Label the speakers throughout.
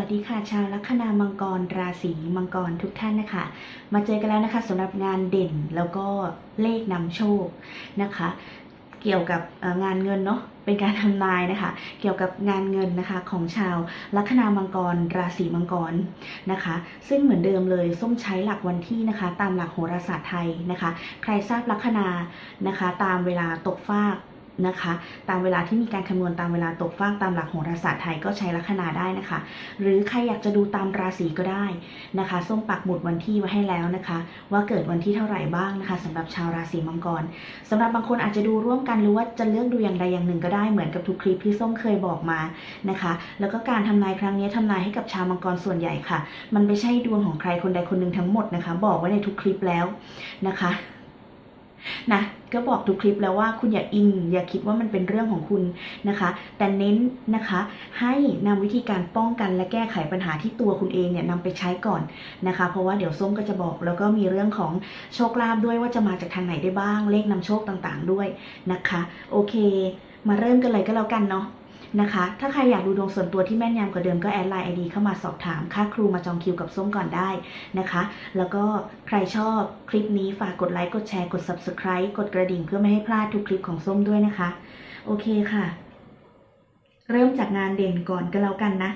Speaker 1: วัสดีค่ะ ชาวลัคนามังกรราศีมังกรทุกท่านนะคะ มาเจอกันแล้วนะคะสำหรับงานเด่นแล้วก็เลขนำโชคนะคะ เกี่ยวกับงานเงินเนาะเป็นการทำนายนะคะ เกี่ยวกับงานเงินนะคะของชาวลัคนามังกร ราศีมังกรนะคะ ซึ่งเหมือนเดิมเลยส้มใช้หลักวันที่นะคะ ตามหลักโหราศาสตร์ไทยนะคะ ใครทราบลัคนานะคะ ตามเวลาตกฟาก นะคะ ตามเวลาที่มีการคำนวณตามเวลาตกฟากตามหลักโหราศาสตร์ไทยก็ใช้ลัคนาได้นะคะ หรือใครอยากจะดูตามราศีก็ได้นะคะส้มปักหมุดวันที่ไว้ให้แล้วนะคะ ว่าเกิดวันที่เท่าไหร่บ้างนะคะสำหรับชาวราศีมังกรสำหรับบางคนอาจจะดูร่วมกันหรือว่าจะเลือกดูอย่างใดอย่างหนึ่งก็ได้เหมือนกับทุกคลิปที่ส้มเคยบอกมานะคะ แล้วก็การทำนายครั้งนี้ทำนายให้กับชาวมังกรส่วนใหญ่ค่ะ มันไม่ใช่ดวงของใครคนใดคนหนึ่งทั้งหมดนะคะ บอกไว้ในทุกคลิปแล้วนะคะ นะก็บอกทุกคลิปแล้วว่าคุณอย่าอิน อย่าคิดว่ามันเป็นเรื่องของคุณนะคะ แต่เน้นนะคะให้นำวิธีการป้องกันและแก้ไขปัญหาที่ตัวคุณเองเนี่ยนำไปใช้ก่อนนะคะ เพราะว่าเดี๋ยวส้มก็จะบอกแล้วก็มีเรื่องของโชคลาภด้วยว่าจะมาจากทางไหนได้บ้าง เลขนำโชคต่างๆด้วยนะคะ โอเค มาเริ่มกันเลยก็แล้วกันเนาะ นะคะ ถ้าใครอยากดูดวงส่วนตัวที่แม่นยำกว่าเดิมก็แอดไลน์ไอดีเข้ามาสอบถามค่าครูมาจองคิวกับส้มก่อนได้นะคะ แล้วก็ใครชอบคลิปนี้ฝากกดไลค์กดแชร์กด Subscribe กดกระดิ่งเพื่อไม่ให้พลาดทุกคลิปของส้มด้วยนะคะ โอเคค่ะเริ่มจากงานเด่นก่อนก็แล้วกันนะ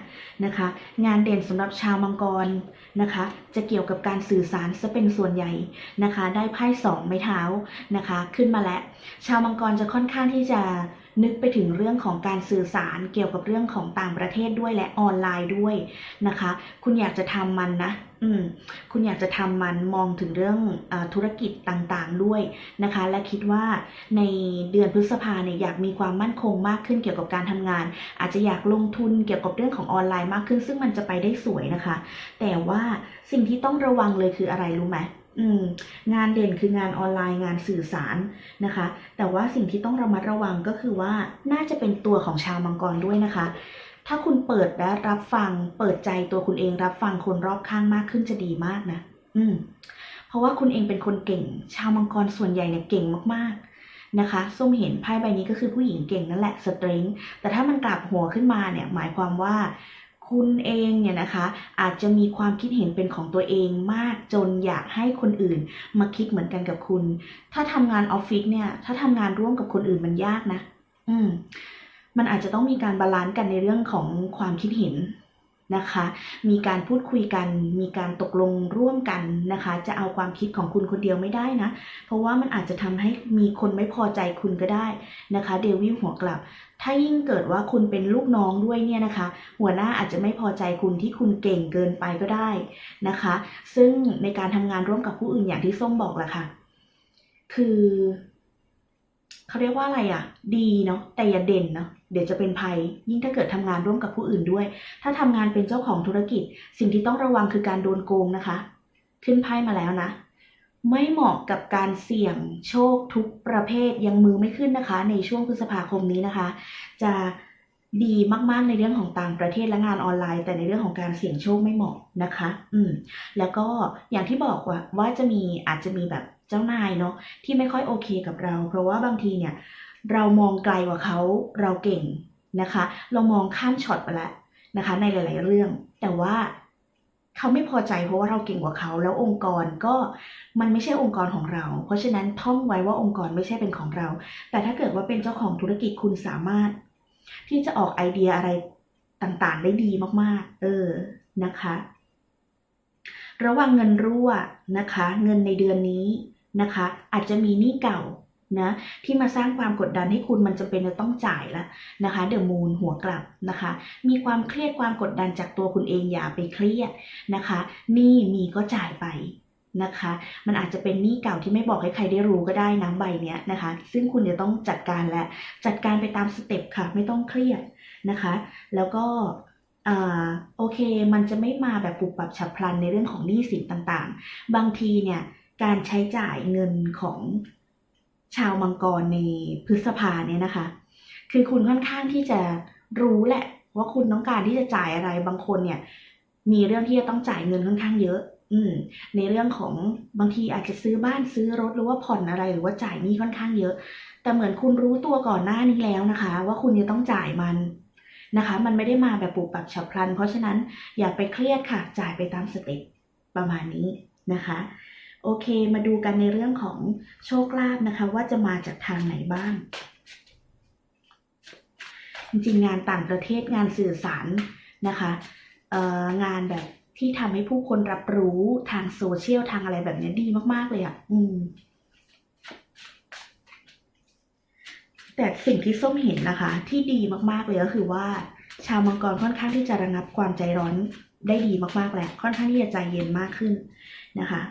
Speaker 1: นะคะ งานเด่นสำหรับชาวมังกรนะคะ จะเกี่ยวกับการสื่อสารซะเป็นส่วนใหญ่นะคะ ได้ไพ่สองไม้เท้านะคะ ขึ้นมาแล้ว ชาวมังกรจะค่อนข้างที่จะ นึกไปถึงเรื่องของการสื่อสารเกี่ยวกับเรื่องของต่างประเทศด้วยและออนไลน์ด้วยนะคะ คุณอยากจะทำมันนะคุณอยากจะทำมันมองถึงเรื่องอธุรกิจต่างๆด้วยนะคะ และคิดว่าในเดือนพฤษภาเนี่ยอยากมีความมั่นคงมากขึ้นเกี่ยวกับการทำงาน อาจจะอยากลงทุนเกี่ยวกับเรื่องของออนไลน์มากขึ้น ซึ่งมันจะไปได้สวยนะคะ แต่ว่าสิ่งที่ต้องระวังเลยคืออะไรรู้ไหม อืมงานเด่นคืองานออนไลน์งานสื่อสารนะคะ แต่ว่าสิ่งที่ต้องระมัดระวังก็คือว่าน่าจะเป็นตัวของชาวมังกรด้วยนะคะ ถ้าคุณเปิดและรับฟัง เปิดใจตัวคุณเองรับฟังคนรอบข้างมากขึ้นจะดีมากนะอืมเพราะว่าคุณเองเป็นคนเก่ง ชาวมังกรส่วนใหญ่เนี่ยเก่งมากๆนะคะส้มเห็นไพ่ใบนี้ก็คือผู้หญิงเก่งนั่นแหละสตริงแต่ถ้ามันกลับหัวขึ้นมาเนี่ยหมายความว่า คุณเองเนี่ยนะคะอาจจะมีความคิดเห็นเป็นของตัวเองมากจนอยากให้คนอื่น มาคิดเหมือนกันกับคุณ ถ้าทำงานออฟฟิศเนี่ย ถ้าทำงานร่วมกับคนอื่นมันยากนะ อืม มันอาจจะต้องมีการบาลานซ์กันในเรื่องของความคิดเห็น นะคะ มีการพูดคุยกัน มีการตกลงร่วมกันนะคะ จะเอาความคิดของคุณคนเดียวไม่ได้นะ เพราะว่ามันอาจจะทำให้มีคนไม่พอใจคุณก็ได้นะคะเดวิลหัวกลับ ถ้ายิ่งเกิดว่าคุณเป็นลูกน้องด้วยเนี่ยนะคะ หัวหน้าอาจจะไม่พอใจคุณที่คุณเก่งเกินไปก็ได้นะคะ ซึ่งในการทำงานร่วมกับผู้อื่นอย่างที่ส้มบอกแหละค่ะ คือ เขาเรียกว่าอะไรอะ ดีเนาะแต่อย่าเด่นเนาะเดี๋ยวจะเป็นภัย ยิ่งถ้าเกิดทำงานร่วมกับผู้อื่นด้วย ถ้าทำงานเป็นเจ้าของธุรกิจ สิ่งที่ต้องระวังคือการโดนโกงนะคะ ขึ้นไพ่มาแล้วนะ ไม่เหมาะกับการเสี่ยงโชคทุกประเภทยังมือไม่ขึ้นนะคะ ในช่วงพฤษภาคมนี้นะคะ จะดีมาก ๆ ในเรื่องของต่างประเทศและงานออนไลน์ แต่ในเรื่องของการเสี่ยงโชคไม่เหมาะนะคะ อืม แล้วก็อย่างที่บอกว่าว่าจะมีอาจจะมีแบบ เจ้านายเนาะที่ไม่ค่อยโอเคกับเรา เพราะว่าบางทีเนี่ยเรามองไกลกว่าเขาเราเก่งนะคะ เรามองข้ามช็อตไปแล้วนะคะ ในหลาย ๆ เรื่อง แต่ว่าเขาไม่พอใจเพราะว่าเราเก่งกว่าเขา แล้วองค์กรก็มันไม่ใช่องค์กรของเรา เพราะฉะนั้นท่องไว้ว่าองค์กรไม่ใช่เป็นของเรา แต่ถ้าเกิดว่าเป็นเจ้าของธุรกิจคุณสามารถ ที่จะออกไอเดียอะไรต่างๆ ได้ดีมากๆ เออนะคะ ระวังเงินรั่วนะคะ เงินในเดือนนี้ นะคะ อาจจะมีหนี้เก่านะที่มาสร้างความกดดันให้คุณมันจำเป็นจะต้องจ่ายแล้วนะคะเดอะมูนหัวกลับนะคะ มีความเครียดความกดดันจากตัวคุณเองอย่าไปเครียดนะคะหนี้มีก็จ่ายไปนะคะ มันอาจจะเป็นหนี้เก่าที่ไม่บอกให้ใครได้รู้ก็ได้นะใบเนี้ยนะคะ ซึ่งคุณจะต้องจัดการและจัดการไปตามสเต็ปค่ะ ไม่ต้องเครียดนะคะ แล้วก็อ่าโอเค มันจะไม่มาแบบปุบปับฉับพลันในเรื่องของหนี้สินต่างๆ บางทีเนี่ย การใช้จ่ายเงินของชาวมังกรในพฤษภาเนี่ยนะคะ คือคุณค่อนข้างที่จะรู้แหละว่าคุณต้องการที่จะจ่ายอะไรบางคนเนี่ย มีเรื่องที่จะต้องจ่ายเงินค่อนข้างเยอะ อืม ในเรื่องของบางทีอาจจะซื้อบ้านซื้อรถหรือว่าผ่อนอะไรหรือว่าจ่ายหนี้ค่อนข้างเยอะ แต่เหมือนคุณรู้ตัวก่อนหน้านี้แล้วนะคะ ว่าคุณจะต้องจ่ายมันนะคะ มันไม่ได้มาแบบปุบปับฉับพลัน เพราะฉะนั้นอย่าไปเครียดค่ะจ่ายไปตามสเต็ปประมาณนี้นะคะ โอเค มาดูกันในเรื่องของโชคลาภนะคะ ว่าจะมาจากทางไหนบ้าง จริงๆงานต่างประเทศงานสื่อสารนะคะเอ่องานแบบที่ทำให้ผู้คนรับรู้ทางโซเชียลทางอะไรแบบนี้ดีมากๆเลยอะ่ะ อืม แต่สิ่งที่ส้มเห็นนะคะ ที่ดีมากๆเลยก็คือว่า ชาวมังกรค่อนข้างที่จะระงับความใจร้อนได้ดีมากๆแล้วค่อนข้างที่จะใจเย็นมากขึ้นนะคะ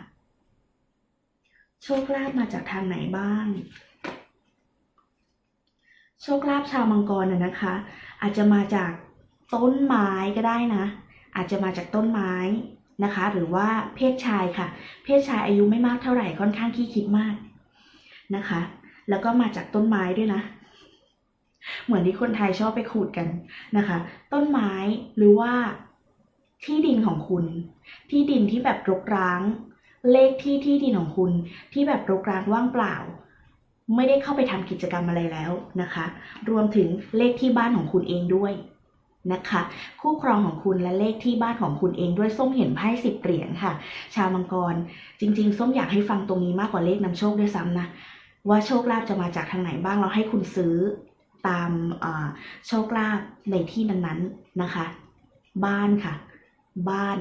Speaker 1: โชคลาภมาจากทางไหนบ้าง โชคลาภชาวมังกรน่ะนะคะ อาจจะมาจากต้นไม้ก็ได้นะ อาจจะมาจากต้นไม้นะคะ หรือว่าเพศชายค่ะ เพศชายอายุไม่มากเท่าไหร่ค่อนข้างขี้คิดมากนะคะ แล้วก็มาจากต้นไม้ด้วยนะ เหมือนที่คนไทยชอบไปขูดกันนะคะ ต้นไม้หรือว่าที่ดินของคุณ ที่ดินที่แบบรกร้าง เลขที่ที่ดินของคุณที่แบบรกร้างว่างเปล่า ไม่ได้เข้าไปทำกิจกรรมอะไรแล้วนะคะ รวมถึงเลขที่บ้านของคุณเองด้วยนะคะ คู่ครองของคุณและเลขที่บ้านของคุณเองด้วยส้มเห็นไพ่สิบเหรียญค่ะ ชาวมังกร จริง ๆ ส้มอยากให้ฟังตรงนี้มากกว่าเลขนำโชคด้วยซ้ำนะว่าโชคลาภจะมาจากทางไหนบ้างเราให้คุณซื้อตามโชคลาภในที่นั้นๆนะคะ บ้านค่ะ บ้าน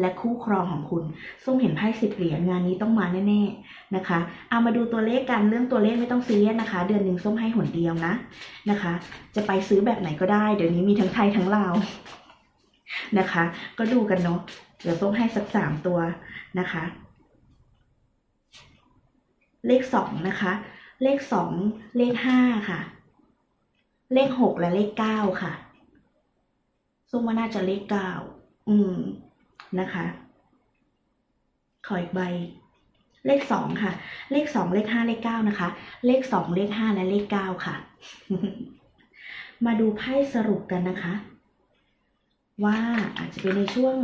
Speaker 1: และคู่ครองของคุณส้มเห็นไพ่สิบเหรียญงานนี้ต้องมาแน่ๆนะคะ เอามาดูตัวเลขกันเรื่องตัวเลขไม่ต้องซีเรียสนะคะ เดือนหนึ่งส้มให้หนเดียวนะนะคะ จะไปซื้อแบบไหนก็ได้ เดี๋ยวนี้มีทั้งไทยทั้งลาวนะคะ ก็ดูกันเนาะเดี๋ยวส้มให้สักสามตัวนะคะ เลขสองนะคะ เลขสองเลขห้าค่ะ เลขหกและเลขเก้าค่ะส้มว่าน่าจะเลขเก้าอืม นะคะ ขออีกใบ เลขสองค่ะ เลขสองเลขห้าเลขเก้านะคะ เลขสองเลขห้าและเลขเก้าค่ะ มาดูไพ่สรุปกันนะคะ ว่าอาจจะเป็นในช่วง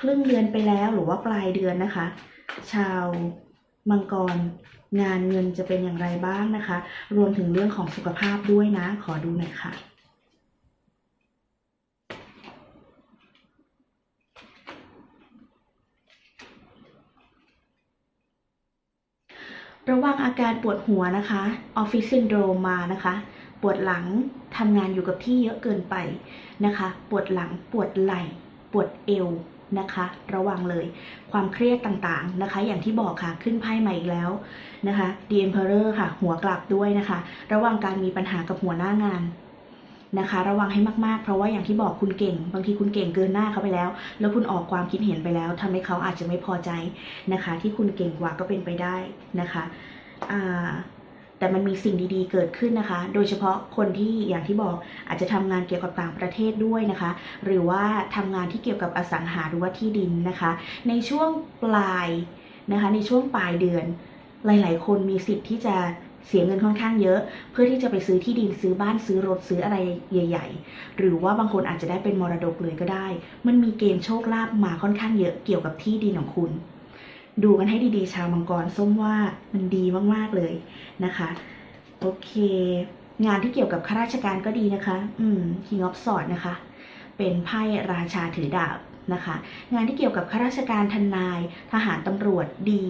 Speaker 1: ครึ่งเดือนไปแล้วหรือว่าปลายเดือนนะคะ ชาวมังกรงานเงินจะเป็นอย่างไรบ้างนะคะ รวมถึงเรื่องของสุขภาพด้วยนะ ขอดูหน่อยค่ะ ระ วังอาการปวดหัวนะคะออฟฟิศซินโดรมมานะคะ ปวดหลังทำงานอยู่กับที่เยอะเกินไปนะคะ ปวดหลังปวดไหล่ปวดเอวนะคะ ระวังเลยความเครียดต่างๆนะคะ อย่างที่บอกค่ะขึ้นไพ่มาอีกแล้วนะคะ The Emperor ค่ะ หัวกลับด้วยนะคะ ระวังการมีปัญหากับหัวหน้างานนะคะ ระวังให้มากๆ เพราะว่าอย่างที่บอกคุณเก่ง บางทีคุณเก่งเกินหน้าเขาไปแล้ว แล้วคุณออกความคิดเห็นไปแล้วทำให้เขาอาจจะไม่พอใจนะคะ ที่คุณเก่งกว่าก็เป็นไปได้นะคะ แต่มันมีสิ่งดีๆ เกิดขึ้นนะคะ โดยเฉพาะคนที่อย่างที่บอกอาจจะทำงานเกี่ยวกับต่างประเทศด้วยนะคะ หรือว่าทำงานที่เกี่ยวกับอสังหาหรือว่าที่ดินนะคะ ในช่วงปลายนะคะ ในช่วงปลายเดือน หลาย ๆ คนมีสิทธิ์ที่จะเสียเงินค่อนข้างเยอะ เพื่อที่จะไปซื้อที่ดินซื้อบ้านซื้อรถซื้ออะไรใหญ่ ๆ หรือว่าบางคนอาจจะได้เป็นมรดกเลยก็ได้ มันมีเกณฑ์โชคลาภมาค่อนข้างเยอะเกี่ยวกับที่ดินของคุณ ดูกันให้ดีๆ ชาวมังกรส้มว่ามันดีมากๆเลยนะคะ โอเค งานที่เกี่ยวกับข้าราชการก็ดีนะคะ อืม King of sword นะคะ เป็นไพ่ราชาถือดาบนะคะ งานที่เกี่ยวกับข้าราชการทนาย ทหารตำรวจดี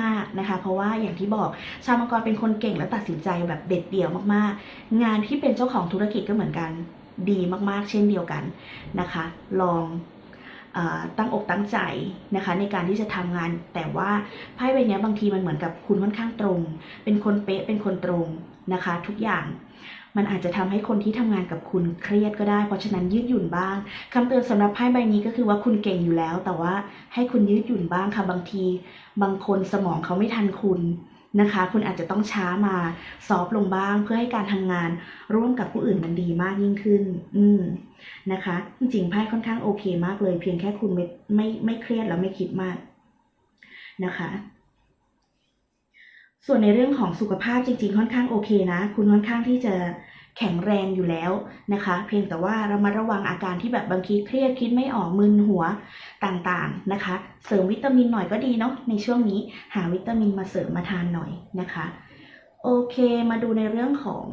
Speaker 1: มาก ๆนะคะ เพราะว่าอย่างที่บอกชาวมังกรเป็นคนเก่งและตัดสินใจแบบเด็ดเดี่ยวมากๆ งานที่เป็นเจ้าของธุรกิจก็เหมือนกัน ดีมากๆ เช่นเดียวกันนะคะ ลอง ตั้งอกตั้งใจนะคะในการที่จะทำงาน แต่ว่าไพ่ใบนี้บางทีมันเหมือนกับคุณค่อนข้างตรง เป็นคนเป๊ะเป็นคนตรงนะคะ ทุกอย่างมันอาจจะทำให้คนที่ทำงานกับคุณเครียดก็ได้ เพราะฉะนั้นยืดหยุ่นบ้างคำเตือนสำหรับไพ่ใบนี้ก็คือว่าคุณเก่งอยู่แล้ว แต่ว่าให้คุณยืดหยุ่นบ้างค่ะบางที บางคนสมองเขาไม่ทันคุณ นะคะ คุณอาจจะต้องช้ามาซอฟลงบ้าง เพื่อให้การทำงานร่วมกับผู้อื่นมันดีมากยิ่งขึ้น อืมนะคะ จริงๆไพ่ค่อนข้างโอเคมากเลย เพียงแค่คุณไม่ไม่ไม่เครียดแล้วไม่คิดมากนะคะ ส่วนในเรื่องของสุขภาพจริง ๆ ค่อนข้างโอเคนะ คุณค่อนข้างที่จะ แข็งแรงอยู่แล้วนะคะ เพียงแต่ว่าเรามาระวังอาการที่แบบบางทีเครียดคิดไม่ออกมึนหัวต่างๆนะคะ เสริมวิตามินหน่อยก็ดีเนาะในช่วงนี้หาวิตามินมาเสริมมาทานหน่อยนะคะ โอเคมาดูในเรื่องของ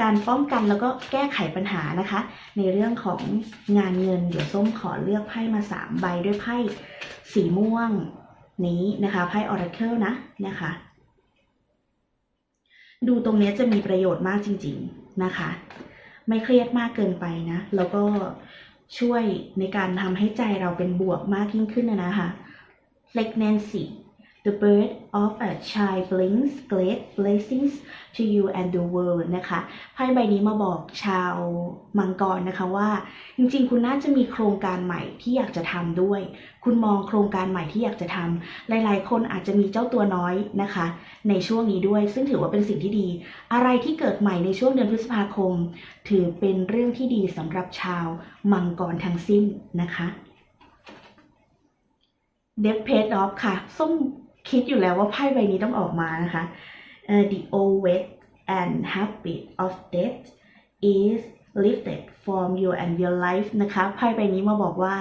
Speaker 1: การป้องกันแล้วก็แก้ไขปัญหานะคะ ในเรื่องของงานเงิน เดี๋ยวส้มขอเลือกไพ่มา3ใบด้วยไพ่สีม่วงนี้นะคะไพ่ Oracle นะนะคะ ดูตรงนี้จะมีประโยชน์มากจริง ๆนะคะ ไม่เครียดมากเกินไปนะ แล้วก็ช่วยในการทำให้ใจเราเป็นบวกมากยิ่งขึ้นนะนะคะ Pregnancy The bird of a child brings great blessings to you and the world นะคะไพ่ใบนี้มาบอกชาวมังกรนะคะว่า จริงๆ คุณน่าจะมีโครงการใหม่ที่อยากจะทำด้วย คุณมองโครงการใหม่ที่อยากจะทำหลายๆ คนอาจจะมีเจ้าตัวน้อยนะคะ ในช่วงนี้ด้วย ซึ่งถือว่าเป็นสิ่งที่ดี อะไรที่เกิดใหม่ในช่วงเดือนพฤษภาคม ถือเป็นเรื่องที่ดีสำหรับชาวมังกรทั้งสิ้นนะคะ d e a t h Page of ค่ะ ส้ม คิดอยู่แล้วว่าไพ่ใบนี้ต้องออกมานะคะเอ่อ The old weight and habit of death is lifted from you and your life นะคะไพ่ใบนี้มาบอกว่า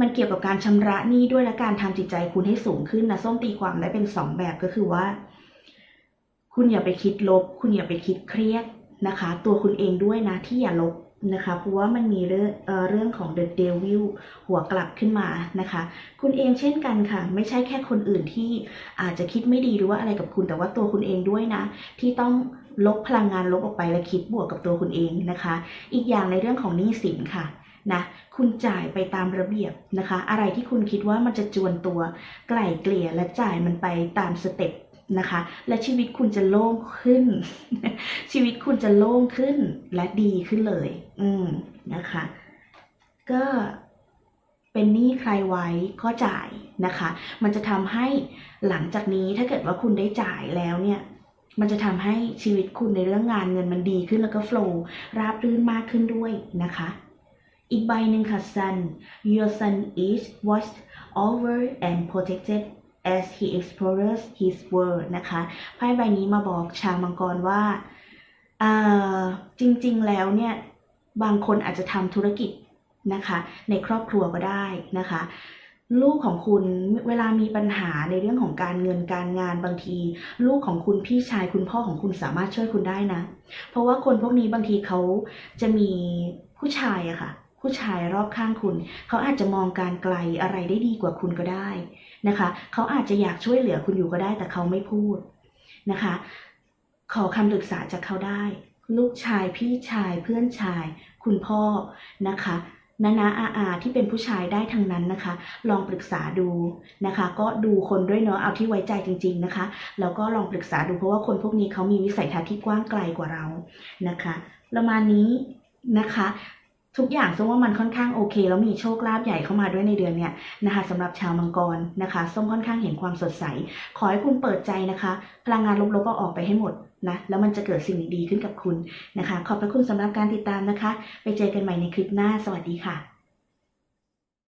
Speaker 1: มันเกี่ยวกับการชำระหนี้ด้วยและการทำจิตใจคุณให้สูงขึ้นนะส้มตีความได้เป็นสองแบบก็คือว่า คุณอย่าไปคิดลบ คุณอย่าไปคิดเครียดนะคะ ตัวคุณเองด้วยนะที่อย่าลบ นะคะเพราะว่ามันมีเรื่องเออเรื่องของ the devil หัวกลับขึ้นมานะคะ คุณเองเช่นกันค่ะ ไม่ใช่แค่คนอื่นที่อาจจะคิดไม่ดีหรือว่าอะไรกับคุณ แต่ว่าตัวคุณเองด้วยนะ ที่ต้องลบพลังงานลบออกไปและคิดบวกกับตัวคุณเองนะคะ อีกอย่างในเรื่องของหนี้สินค่ะนะคุณจ่ายไปตามระเบียบนะคะ อะไรที่คุณคิดว่ามันจะจวนตัวไกล่เกลี่ยและจ่ายมันไปตามสเต็ป นะคะ และชีวิตคุณจะโล่งขึ้น ชีวิตคุณจะโล่งขึ้นและดีขึ้นเลย อืมนะคะ ก็เป็นหนี้ใครไว้ก็จ่ายนะคะ มันจะทำให้หลังจากนี้ถ้าเกิดว่าคุณได้จ่ายแล้วเนี่ย มันจะทำให้ชีวิตคุณในเรื่องงานเงินมันดีขึ้นแล้วก็โฟล์ราบรื่นมากขึ้นด้วยนะคะอีกใบหนึ่งค่ะ sun your sun is watched over and protected as he explores his world นะคะไพ่ใบนี้มาบอกชาวมังกรว่าจริงๆแล้วเนี่ย บางคนอาจจะทำธุรกิจนะคะ ในครอบครัวก็ได้นะคะ ลูกของคุณเวลามีปัญหาในเรื่องของการเงินการงานบางที ลูกของคุณพี่ชายคุณพ่อของคุณสามารถช่วยคุณได้นะ เพราะว่าคนพวกนี้บางทีเขาจะมีผู้ชายอะค่ะ ผู้ชายรอบข้างคุณ เขาอาจจะมองการไกลอะไรได้ดีกว่าคุณก็ได้ นะคะเขาอาจจะอยากช่วยเหลือคุณอยู่ก็ได้แต่เขาไม่พูดนะคะ ขอคำปรึกษาจากเขาได้ ลูกชายพี่ชายเพื่อนชาย คุณพ่อนะคะนานาอาอาที่เป็นผู้ชายได้ทั้งนั้นนะคะ ลองปรึกษาดูนะคะ ก็ดูคนด้วยเนาะเอาที่ไว้ใจจริง ๆนะคะแล้วก็ลองปรึกษาดูเพราะว่าคนพวกนี้เขามีวิสัยทัศน์ที่กว้างไกลกว่าเรานะคะ ประมาณนี้นะคะ ทุกอย่างส้มว่ามันค่อนข้างโอเค แล้วมีโชคลาภใหญ่เข้ามาด้วยในเดือนเนี้ยนะคะสำหรับชาวมังกรนะคะส้มค่อนข้างเห็นความสดใส ขอให้คุณเปิดใจนะคะ พลังงานลบๆเอาออกไปให้หมดนะแล้วมันจะเกิดสิ่งดีๆขึ้นกับคุณนะคะ ขอบพระคุณสำหรับการติดตามนะคะ ไปเจอกันใหม่ในคลิปหน้าสวัสดีค่ะ